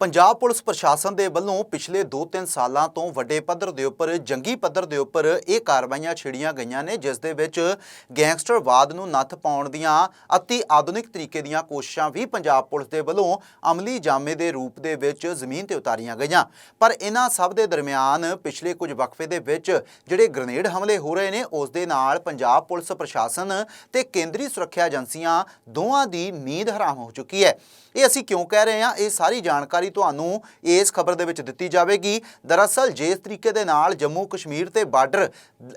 Punjab police ਪ੍ਰਸ਼ਾਸਨ ਦੇ ਵੱਲੋਂ ਪਿਛਲੇ 2-3 ਸਾਲਾਂ ਤੋਂ ਵੱਡੇ ਪੱਧਰ ਦੇ ਉੱਪਰ, ਜੰਗੀ ਪੱਧਰ ਦੇ ਉੱਪਰ ਇਹ ਕਾਰਵਾਈਆਂ ਛਿੜੀਆਂ ਗਈਆਂ ਨੇ, ਜਿਸ ਦੇ ਵਿੱਚ ਗੈਂਗਸਟਰਵਾਦ ਨੂੰ ਨੱਥ ਪਾਉਣ ਦੀਆਂ ਅਤੀ ਆਧੁਨਿਕ ਤਰੀਕੇ ਦੀਆਂ ਕੋਸ਼ਿਸ਼ਾਂ ਵੀ ਪੰਜਾਬ ਪੁਲਿਸ ਦੇ ਵੱਲੋਂ ਅਮਲੀ ਜਾਮੇ ਦੇ ਰੂਪ ਦੇ ਵਿੱਚ ਜ਼ਮੀਨ ਤੇ ਉਤਾਰੀਆਂ ਗਈਆਂ। ਪਰ ਇਹਨਾਂ ਸਭ ਦੇ ਦਰਮਿਆਨ ਪਿਛਲੇ ਕੁਝ ਵਕਫੇ ਦੇ ਵਿੱਚ ਜਿਹੜੇ ਗ੍ਰਨੇਡ ਹਮਲੇ ਹੋ ਰਹੇ ਨੇ, ਉਸ ਦੇ ਨਾਲ ਪੰਜਾਬ ਪੁਲਿਸ ਪ੍ਰਸ਼ਾਸਨ ਤੇ ਕੇਂਦਰੀ ਸੁਰੱਖਿਆ ਏਜੰਸੀਆਂ ਦੋਵਾਂ ਦੀ ਨੀਂਦ ਹਰਾਮ ਹੋ ਚੁੱਕੀ ਹੈ। ਇਹ ਅਸੀਂ ਕਿਉਂ ਕਹਿ ਰਹੇ ਹਾਂ? ਇਹ ਸਾਰੀ ਜਾਣਕਾਰੀ ਤੁਹਾਨੂੰ ਇਸ ਖਬਰ ਦੇ ਵਿੱਚ ਦਿੱਤੀ ਜਾਵੇਗੀ। ਦਰਅਸਲ ਜਿਸ ਤਰੀਕੇ ਦੇ ਨਾਲ ਜੰਮੂ ਕਸ਼ਮੀਰ ਤੇ ਬਾਰਡਰ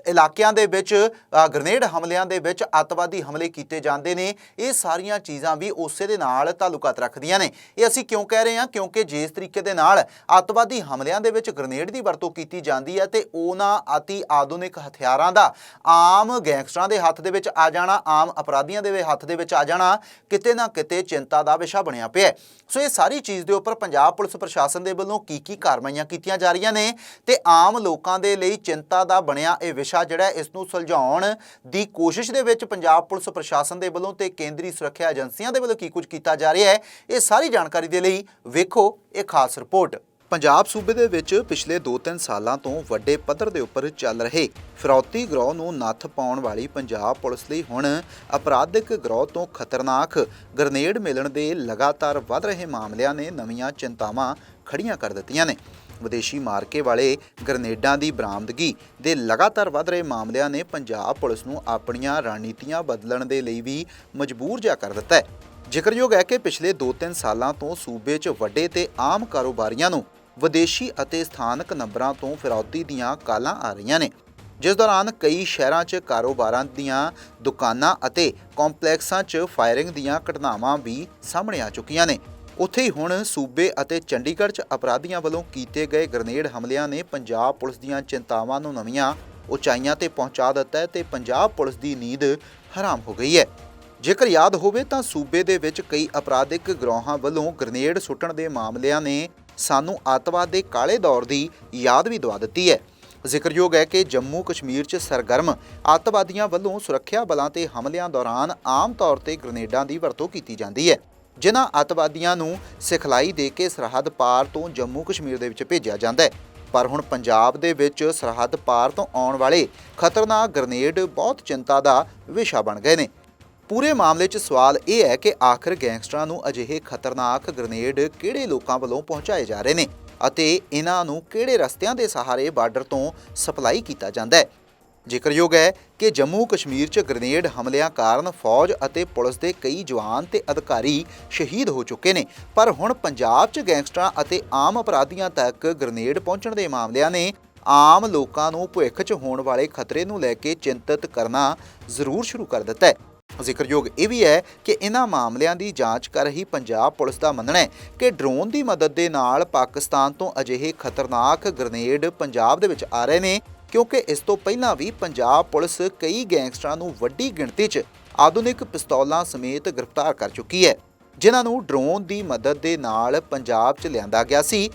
ਇਲਾਕਿਆਂ ਦੇ ਵਿੱਚ ਅ, ਗ੍ਰਨੇਡ ਹਮਲਿਆਂ ਦੇ ਵਿੱਚ ਅੱਤਵਾਦੀ ਹਮਲੇ ਕੀਤੇ ਜਾਂਦੇ ਨੇ ਇਹ ਸਾਰੀਆਂ ਚੀਜ਼ਾਂ ਵੀ ਉਸੇ ਦੇ ਨਾਲ ਤਾਲੁਕਾਤ ਰੱਖਦੀਆਂ ਨੇ। ਇਹ ਅਸੀਂ ਕਿਉਂ ਕਹਿ ਰਹੇ ਹਾਂ? ਕਿਉਂਕਿ ਜਿਸ ਤਰੀਕੇ ਦੇ ਨਾਲ ਅੱਤਵਾਦੀ ਹਮਲਿਆਂ ਦੇ ਵਿੱਚ ਗ੍ਰਨੇਡ ਦੀ ਵਰਤੋਂ ਕੀਤੀ ਜਾਂਦੀ ਹੈ ਤੇ ਉਹਨਾਂ ਅਤੀ ਆਧੁਨਿਕ ਹਥਿਆਰਾਂ ਦਾ ਆਮ ਗੈਂਗਸਟਰਾਂ ਦੇ ਹੱਥ ਦੇ ਵਿੱਚ ਆ ਜਾਣਾ ਆਮ ਅਪਰਾਧੀਆਂ ਦੇ ਹੱਥ ਦੇ ਵਿੱਚ ਆ ਜਾਣਾ ਕਿਤੇ ਨਾ ਕਿਤੇ ਚਿੰਤਾ ਦਾ ਵਿਸ਼ਾ ਬਣਿਆ ਪਿਆ ਸੋ ਇਹ ਸਾਰੀ ਚੀਜ਼ ਦੇ ਉੱਪਰ ਪੰਜਾਬ ਪੰਜਾਬ ਪੁਲਿਸ ਪ੍ਰਸ਼ਾਸਨ ਦੇ ਵੱਲੋਂ ਕੀ ਕੀ ਕਾਰਵਾਈਆਂ ਕੀਤੀਆਂ ਜਾ ਰਹੀਆਂ ਨੇ ਤੇ ਆਮ ਲੋਕਾਂ ਦੇ ਲਈ ਚਿੰਤਾ ਦਾ ਬਣਿਆ ਇਹ ਵਿਸ਼ਾ ਜਿਹੜਾ ਇਸ ਨੂੰ ਸੁਲਝਾਉਣ ਦੀ ਕੋਸ਼ਿਸ਼ ਦੇ ਵਿੱਚ ਪੰਜਾਬ ਪੁਲਿਸ ਪ੍ਰਸ਼ਾਸਨ ਦੇ ਵੱਲੋਂ ਤੇ ਕੇਂਦਰੀ ਸੁਰੱਖਿਆ ਏਜੰਸੀਆਂ ਦੇ ਵੱਲੋਂ ਕੀ ਕੁਝ ਕੀਤਾ ਜਾ ਰਿਹਾ ਹੈ, ਇਹ ਸਾਰੀ ਜਾਣਕਾਰੀ ਦੇ ਲਈ ਵੇਖੋ ਇਹ ਖਾਸ ਰਿਪੋਰਟ। ਪੰਜਾਬ ਸੂਬੇ ਦੇ ਵਿੱਚ ਪਿਛਲੇ 2-3 ਸਾਲਾਂ ਤੋਂ ਵੱਡੇ ਪੱਧਰ ਦੇ ਉੱਪਰ ਚੱਲ ਰਹੇ ਫਿਰੌਤੀ ਗਰੋਹ ਨੂੰ ਨੱਥ ਪਾਉਣ ਵਾਲੀ ਪੰਜਾਬ ਪੁਲਿਸ ਲਈ ਹੁਣ ਅਪਰਾਧਿਕ ਗਰੋਹ ਤੋਂ ਖਤਰਨਾਕ ਗ੍ਰਨੇਡ ਮਿਲਣ ਦੇ ਲਗਾਤਾਰ ਵੱਧ ਰਹੇ ਮਾਮਲਿਆਂ ਨੇ ਨਵੀਆਂ ਚਿੰਤਾਵਾਂ ਖੜੀਆਂ ਕਰ ਦਿੱਤੀਆਂ ਨੇ। ਵਿਦੇਸ਼ੀ ਮਾਰਕੇ ਵਾਲੇ ਗ੍ਰਨੇਡਾਂ ਦੀ ਬਰਾਮਦਗੀ ਦੇ ਲਗਾਤਾਰ ਵੱਧ ਰਹੇ ਮਾਮਲਿਆਂ ਨੇ ਪੰਜਾਬ ਪੁਲਿਸ ਨੂੰ ਆਪਣੀਆਂ ਰਣਨੀਤੀਆਂ ਬਦਲਣ ਦੇ ਲਈ ਵੀ ਮਜਬੂਰ ਜਿਹਾ ਕਰ ਦਿੱਤਾ ਹੈ। ਜ਼ਿਕਰਯੋਗ ਹੈ ਕਿ ਪਿਛਲੇ 2-3 ਸਾਲਾਂ ਤੋਂ ਸੂਬੇ 'ਚ ਵੱਡੇ ਤੇ ਆਮ ਕਾਰੋਬਾਰੀਆਂ ਨੂੰ ਵਿਦੇਸ਼ੀ ਅਤੇ ਸਥਾਨਕ ਨੰਬਰਾਂ ਤੋਂ ਫਿਰੌਤੀ ਦੀਆਂ ਕਾਲਾਂ ਆ ਰਹੀਆਂ ਨੇ। ਜਿਸ ਦੌਰਾਨ ਕਈ ਸ਼ਹਿਰਾਂ 'ਚ ਕਾਰੋਬਾਰਾਂ ਦੀਆਂ ਦੁਕਾਨਾਂ ਅਤੇ ਕੰਪਲੈਕਸਾਂ 'ਚ ਫਾਇਰਿੰਗ ਦੀਆਂ ਘਟਨਾਵਾਂ ਵੀ ਸਾਹਮਣੇ ਆ ਚੁੱਕੀਆਂ ਨੇ। ਉੱਥੇ ਹੀ ਹੁਣ ਸੂਬੇ ਅਤੇ ਚੰਡੀਗੜ੍ਹ 'ਚ ਅਪਰਾਧੀਆਂ ਵੱਲੋਂ ਕੀਤੇ ਗਏ ਗ੍ਰਨੇਡ ਹਮਲਿਆਂ ਨੇ ਪੰਜਾਬ ਪੁਲਿਸ ਦੀਆਂ ਚਿੰਤਾਵਾਂ ਨੂੰ ਨਵੀਆਂ ਉਚਾਈਆਂ ਤੇ ਪਹੁੰਚਾ ਦਿੱਤਾ ਹੈ ਤੇ ਪੰਜਾਬ ਪੁਲਿਸ ਦੀ ਨੀਂਦ ਹਰਾਮ ਹੋ ਗਈ ਹੈ। ਜੇਕਰ ਯਾਦ ਹੋਵੇ ਤਾਂ ਸੂਬੇ ਦੇ ਵਿੱਚ ਕਈ ਅਪਰਾਧਿਕ ਗਰੋਹਾਂ ਵੱਲੋਂ ਗ੍ਰਨੇਡ ਸੁੱਟਣ ਦੇ ਮਾਮਲਿਆਂ ਨੇ ਸਾਨੂੰ ਅੱਤਵਾਦ ਦੇ ਕਾਲੇ ਦੌਰ ਦੀ ਯਾਦ ਵੀ ਦਵਾ ਦਿੱਤੀ ਹੈ। ਜ਼ਿਕਰਯੋਗ ਹੈ ਕਿ ਜੰਮੂ ਕਸ਼ਮੀਰ 'ਚ ਸਰਗਰਮ ਅੱਤਵਾਦੀਆਂ ਵੱਲੋਂ ਸੁਰੱਖਿਆ ਬਲਾਂ ਤੇ ਹਮਲਿਆਂ ਦੌਰਾਨ ਆਮ ਤੌਰ ਤੇ ਗ੍ਰਨੇਡਾਂ ਦੀ ਵਰਤੋਂ ਕੀਤੀ ਜਾਂਦੀ ਹੈ। ਜਿਨ੍ਹਾਂ ਅੱਤਵਾਦੀਆਂ ਨੂੰ ਸਿਖਲਾਈ ਦੇ ਕੇ ਸਰਹੱਦ ਪਾਰ ਤੋਂ ਜੰਮੂ ਕਸ਼ਮੀਰ ਦੇ ਵਿੱਚ ਭੇਜਿਆ ਜਾਂਦਾ ਹੈ। ਪਰ ਹੁਣ ਪੰਜਾਬ ਦੇ ਵਿੱਚ ਸਰਹੱਦ ਪਾਰ ਤੋਂ ਆਉਣ ਵਾਲੇ ਖਤਰਨਾਕ ਗ੍ਰਨੇਡ ਬਹੁਤ ਚਿੰਤਾ ਦਾ ਵਿਸ਼ਾ ਬਣ ਗਏ ਨੇ। ਪੂਰੇ ਮਾਮਲੇ 'ਚ ਸਵਾਲ ਇਹ ਹੈ ਕਿ ਆਖਰ ਗੈਂਗਸਟਰਾਂ ਨੂੰ ਅਜਿਹੇ ਖਤਰਨਾਕ ਗ੍ਰਨੇਡ ਕਿਹੜੇ ਲੋਕਾਂ ਵੱਲੋਂ ਪਹੁੰਚਾਏ ਜਾ ਰਹੇ ਨੇ ਅਤੇ ਇਹਨਾਂ ਨੂੰ ਕਿਹੜੇ ਰਸਤਿਆਂ ਦੇ ਸਹਾਰੇ ਬਾਰਡਰ ਤੋਂ ਸਪਲਾਈ ਕੀਤਾ ਜਾਂਦਾ ਹੈ। ਜ਼ਿਕਰਯੋਗ ਹੈ ਕਿ ਜੰਮੂ ਕਸ਼ਮੀਰ 'ਚ ਗ੍ਰਨੇਡ ਹਮਲਿਆਂ ਕਾਰਨ ਫੌਜ ਅਤੇ ਪੁਲਿਸ ਦੇ ਕਈ ਜਵਾਨ ਤੇ ਅਧਿਕਾਰੀ ਸ਼ਹੀਦ ਹੋ ਚੁੱਕੇ ਨੇ, ਪਰ ਹੁਣ ਪੰਜਾਬ 'ਚ ਗੈਂਗਸਟਰਾਂ ਅਤੇ ਆਮ ਅਪਰਾਧੀਆਂ ਤੱਕ ਗ੍ਰਨੇਡ ਪਹੁੰਚਣ ਦੇ ਮਾਮਲਿਆਂ ਨੇ ਆਮ ਲੋਕਾਂ ਨੂੰ ਭਵਿੱਖ 'ਚ ਹੋਣ ਵਾਲੇ ਖਤਰੇ ਨੂੰ ਲੈ ਕੇ ਚਿੰਤਤ ਕਰਨਾ ਜ਼ਰੂਰ ਸ਼ੁਰੂ ਕਰ ਦਿੱਤਾ ਹੈ। ਜ਼ਿਕਰਯੋਗ ਇਹ ਵੀ ਹੈ ਕਿ ਇਹਨਾਂ ਮਾਮਲਿਆਂ ਦੀ ਜਾਂਚ ਕਰ ਰਹੀ ਪੰਜਾਬ ਪੁਲਿਸ ਦਾ ਮੰਨਣਾ ਹੈ ਕਿ ਡਰੋਨ ਦੀ ਮਦਦ ਦੇ ਨਾਲ ਪਾਕਿਸਤਾਨ ਤੋਂ ਅਜਿਹੇ ਖਤਰਨਾਕ ਗ੍ਰਨੇਡ ਪੰਜਾਬ ਦੇ ਵਿੱਚ ਆ ਰਹੇ ਨੇ, ਕਿਉਂਕਿ ਇਸ ਤੋਂ ਪਹਿਲਾਂ ਵੀ ਪੰਜਾਬ ਪੁਲਿਸ ਕਈ ਗੈਂਗਸਟਰਾਂ ਨੂੰ ਵੱਡੀ ਗਿਣਤੀ 'ਚ ਆਧੁਨਿਕ ਪਿਸਤੌਲਾਂ ਸਮੇਤ ਗ੍ਰਿਫਤਾਰ ਕਰ ਚੁੱਕੀ ਹੈ। ਜਿਨ੍ਹਾਂ ਨੂੰ ਡਰੋਨ ਦੀ ਮਦਦ ਦੇ ਨਾਲ ਪੰਜਾਬ 'ਚ ਲਿਆਂਦਾ ਗਿਆ ਸੀ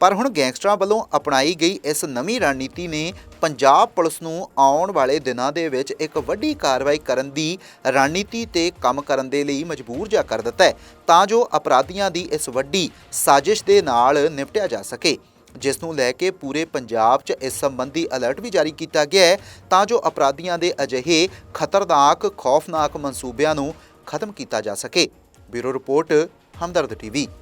ਪਰ ਹੁਣ ਗੈਂਗਸਟਰਾਂ ਵੱਲੋਂ ਅਪਣਾਈ ਗਈ ਇਸ ਨਵੀਂ ਰਣਨੀਤੀ ਨੇ ਪੰਜਾਬ ਪੁਲਿਸ ਨੂੰ ਆਉਣ ਵਾਲੇ ਦਿਨਾਂ ਦੇ ਵਿੱਚ ਇੱਕ ਵੱਡੀ ਕਾਰਵਾਈ ਕਰਨ ਦੀ ਰਣਨੀਤੀ ਤੇ ਕੰਮ ਕਰਨ ਦੇ ਲਈ ਮਜਬੂਰ ਜਾ ਕਰ ਦਿੱਤਾ ਹੈ, ਤਾਂ ਜੋ ਅਪਰਾਧੀਆਂ ਦੀ ਇਸ ਵੱਡੀ ਸਾਜ਼ਿਸ਼ ਦੇ ਨਾਲ ਨਿਪਟਿਆ ਜਾ ਸਕੇ। ਜਿਸ ਨੂੰ ਲੈ ਕੇ ਪੂਰੇ ਪੰਜਾਬ 'ਚ ਇਸ ਸੰਬੰਧੀ ਅਲਰਟ ਵੀ ਜਾਰੀ ਕੀਤਾ ਗਿਆ ਹੈ, ਤਾਂ ਜੋ ਅਪਰਾਧੀਆਂ ਦੇ ਅਜਿਹੇ ਖਤਰਨਾਕ, ਖੌਫਨਾਕ ਮਨਸੂਬਿਆਂ ਨੂੰ ਖਤਮ ਕੀਤਾ ਜਾ ਸਕੇ। Bureau report, Hamdard TV.